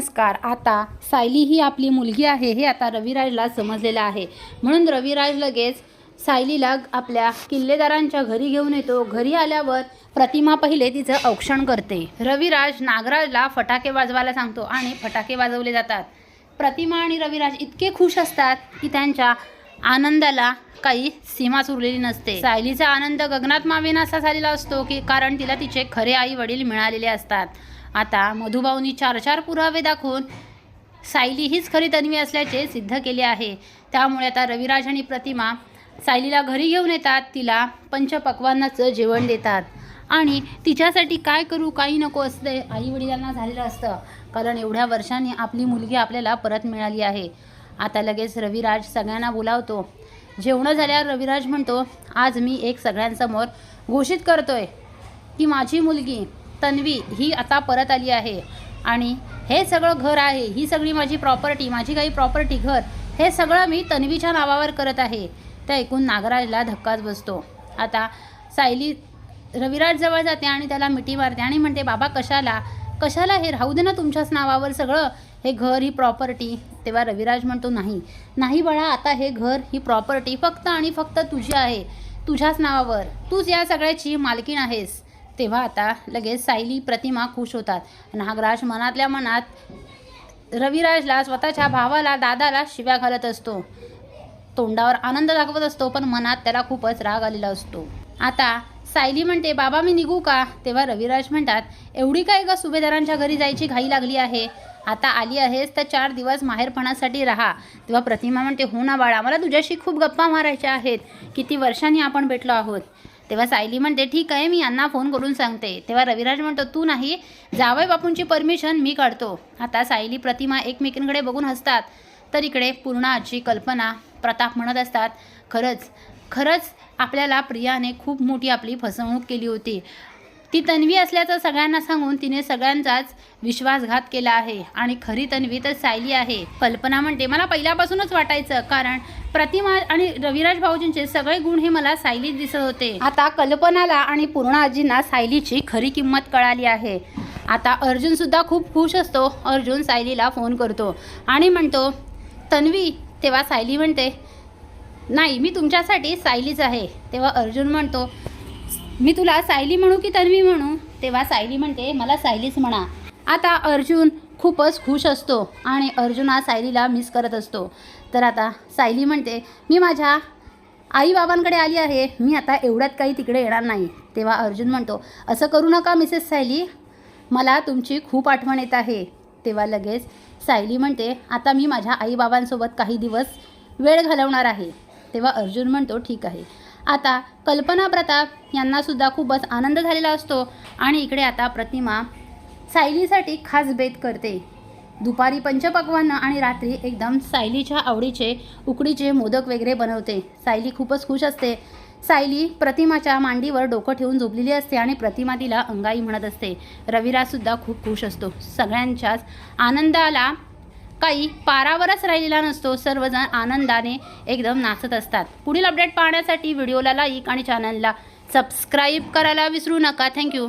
नमस्कार. आता सायली ही आपली मुलगी आहे हे आता रविराजला समजलेलं आहे. म्हणून रविराज लगेच सायलीला आपल्या किल्लेदारांच्या घरी घेऊन येतो. घरी आल्यावर प्रतिमा पहिले तिचं औक्षण करते. रविराज नागराजला फटाके वाजवायला सांगतो आणि फटाके वाजवले जातात. प्रतिमा आणि रविराज इतके खुश असतात की त्यांच्या आनंदाला काही सीमाच उरलेली नसते. सायलीचा आनंद गगनात मावेना असा झालेला असतो की कारण तिला तिचे खरे आई वडील मिळालेले असतात. आता मधुभाऊनी चार चार पुरावे दाखवून सायली हीच खरी तन्वी असल्याचे सिद्ध केले आहे. त्यामुळे आता रविराज आणि प्रतिमा सायलीला घरी घेऊन येतात. तिला पंचपक्वांनाचं जेवण देतात. आणि तिच्यासाठी काय करू काही नको असते आई वडिलांना झालेलं असतं. कारण एवढ्या वर्षांनी आपली मुलगी आपल्याला परत मिळाली आहे. आता लगेच रविराज सगळ्यांना बोलावतो. जेवणं झाल्यावर रविराज म्हणतो आज मी एक सगळ्यांसमोर घोषित करतोय की माझी मुलगी तन्वी ही आता परत आली आहे. आणि हे सगळं घर आहे ही सगळी माझी प्रॉपर्टी माझी काही प्रॉपर्टी घर हे सगळं मी तन्वीच्या नावावर करत आहे. ते ऐकून नागराजला धक्काच बसतो. आता सायली रविराज जवळ जाते आणि त्याला मिठी मारते आणि म्हणते बाबा कशाला? कशाला हे? राहू दे ना तुमच्याच नावावर सगळं. हे घर ही प्रॉपर्टी तेव्हा रविराज म्हणतो नाही. नाही बाळा आता हे घर ही प्रॉपर्टी फक्त आणि फक्त तुझी आहे. तुझ्याच नावावर. तूच या सगळ्याची मालकीण आहेस. तेव्हा आता लगेच सायली प्रतिमा खुश होतात. नागराज मनातल्या मनात रविराजला स्वतःच्या भावाला दादाला शिव्या घालत असतो. तोंडावर आनंद दाखवत असतो पण मनात त्याला खूपच राग आलेला असतो. आता सायली म्हणते बाबा मी निघू का? तेव्हा रविराज म्हणतात एवढी काय का सुभेदारांच्या घरी जायची घाई लागली आहे? आता आली आहेस तर चार दिवस माहेरपणासाठी राहा. तेव्हा प्रतिमा म्हणते हो ना बाळा मला तुझ्याशी खूप गप्पा मारायच्या आहेत. किती वर्षांनी आपण भेटलो आहोत. तेव्हा सायली म्हणते ठीक आहे मी यांना फोन करून सांगते. तेव्हा रविराज म्हणतो तू नाही जावय बापूंची परमिशन मी काढतो. आता सायली प्रतिमा एकमेकींकडे बघून हसतात. तर इकडे पूर्णाची कल्पना प्रताप म्हणत असतात खरंच खरंच आपल्याला प्रियाने खूप मोठी आपली फसवणूक केली होती. ती तन्वी असल्याचं सगळ्यांना सांगून तिने सगळ्यांचाच विश्वासघात केला आहे. आणि खरी तन्वी तर सायली आहे. कल्पना म्हणते मला पहिल्यापासूनच वाटायचं कारण प्रतिमा आणि रविराज भाऊजींचे सगळे गुण हे मला सायलीत दिसत होते. आता कल्पनाला आणि पूर्ण आजींना सायलीची खरी किंमत कळाली आहे. आता अर्जुनसुद्धा खूप खुश असतो. अर्जुन सायलीला फोन करतो आणि म्हणतो तन्वी तेव्हा सायली म्हणते नाही मी तुमच्यासाठी सायलीच आहे. तेव्हा अर्जुन म्हणतो मी तुला सायली म्हणू की तन्वी म्हणू? तेव्हा सायली म्हणते मला सायलीच म्हणा. आता अर्जुन खूपच खुश असतो आणि अर्जुन हा सायलीला मिस करत असतो. तर आता सायली म्हणते मी माझ्या आईबाबांकडे आली आहे. मी आता एवढ्यात काही तिकडे येणार नाही. तेव्हा अर्जुन म्हणतो असं करू नका मिसेस सायली. मला तुमची खूप आठवण येत आहे. तेव्हा लगेच सायली म्हणते आता मी माझ्या आईबाबांसोबत काही दिवस वेळ घालवणार आहे. तेव्हा अर्जुन म्हणतो ठीक आहे. आता कल्पना प्रताप यांनासुद्धा खूपच आनंद झालेला असतो आणि इकडे आता प्रतिमा सायलीसाठी खास बेत करते. दुपारी पंचपक्वानं आणि रात्री एकदम सायलीच्या आवडीचे उकडीचे मोदक वगैरे बनवते. सायली खूपच खुश असते. सायली प्रतिमाच्या मांडीवर डोकं ठेवून झोपलेली असते आणि प्रतिमा तिला अंगाई म्हणत असते. रविराजसुद्धा खूप खुश असतो. सगळ्यांच्याच आनंदाला काही पारावरच राहिलेला नसतो. सर्वजण आनंदाने एकदम नाचत असतात. पुढील अपडेट पाहण्यासाठी व्हिडिओला लाईक आणि चॅनलला सबस्क्राईब करायला विसरू नका. थँक्यू